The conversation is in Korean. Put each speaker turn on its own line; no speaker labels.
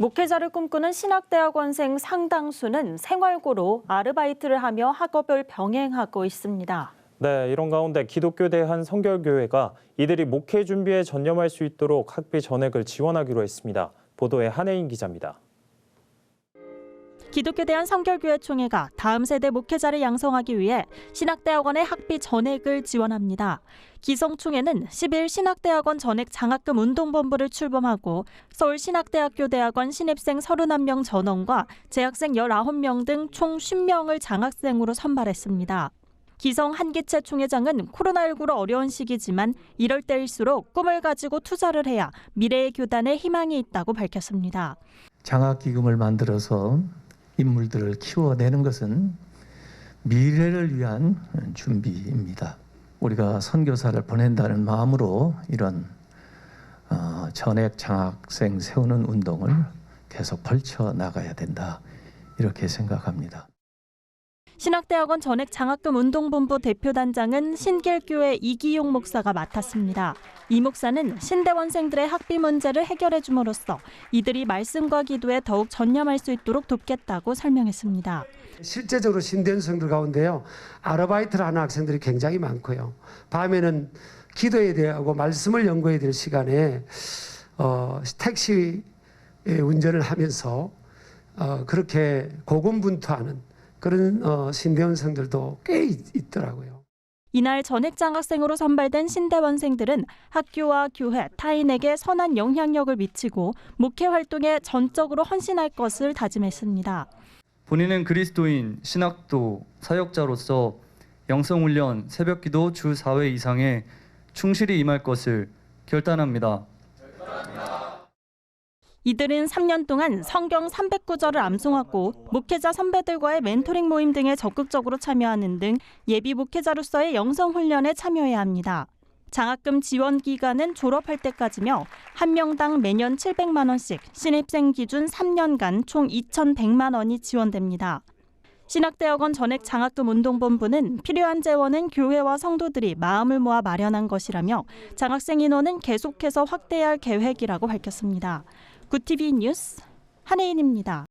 목회자를 꿈꾸는 신학대학원생 상당수는 생활고로 아르바이트를 하며 학업을 병행하고 있습니다.
네, 이런 가운데 기독교 대한 성결교회가 이들이 목회 준비에 전념할 수 있도록 학비 전액을 지원하기로 했습니다. 보도에 한혜인 기자입니다.
기독교 대한 성결교회 총회가 다음 세대 목회자를 양성하기 위해 신학대학원의 학비 전액을 지원합니다. 기성총회는 10일 신학대학원 전액 장학금 운동본부를 출범하고 서울 신학대학교 대학원 신입생 31명 전원과 재학생 19명 등총 50명을 장학생으로 선발했습니다. 기성 한기채 총회장은 코로나19로 어려운 시기지만 이럴 때일수록 꿈을 가지고 투자를 해야 미래의 교단에 희망이 있다고 밝혔습니다.
장학기금을 만들어서 인물들을 키워내는 것은 미래를 위한 준비입니다. 우리가 선교사를 보낸다는 마음으로 이런 어, 전액 장학생 세우는 운동을 계속 벌쳐 나가야 된다 이렇게 생각합니다.
신학대학원 전액 장학금 운동본부 대표단장은 신길교회 이기용 목사가 맡았습니다. 이 목사는 신대원생들의 학비 문제를 해결해 줌으로써 이들이 말씀과 기도에 더욱 전념할 수 있도록 돕겠다고 설명했습니다.
실제적으로 신대원생들 가운데요 아르바이트를 하는 학생들이 굉장히 많고요 밤에는 기도해야 되고 말씀을 연구해야 될 시간에 어, 택시 운전을 하면서 어, 그렇게 고군분투하는 그런 어, 신대원생들도 꽤 있, 있더라고요.
이날 전액 장학생으로 선발된 신대원생들은 학교와 교회, 타인에게 선한 영향력을 미치고 목회 활동에 전적으로 헌신할 것을 다짐했습니다.
본인은 그리스도인, 신학도, 사역자로서 영성훈련, 새벽기도 주 4회 이상에 충실히 임할 것을 결단합니다.
이들은 3년 동안 성경 309절을 암송하고 목회자 선배들과의 멘토링 모임 등에 적극적으로 참여하는 등 예비 목회자로서의 영성 훈련에 참여해야 합니다. 장학금 지원 기간은 졸업할 때까지며 한 명당 매년 700만 원씩 신입생 기준 3년간 총 2,100만 원이 지원됩니다. 신학대학원 전액 장학금 운동본부는 필요한 재원은 교회와 성도들이 마음을 모아 마련한 것이라며 장학생 인원은 계속해서 확대할 계획이라고 밝혔습니다. 구티비 뉴스 한혜인입니다.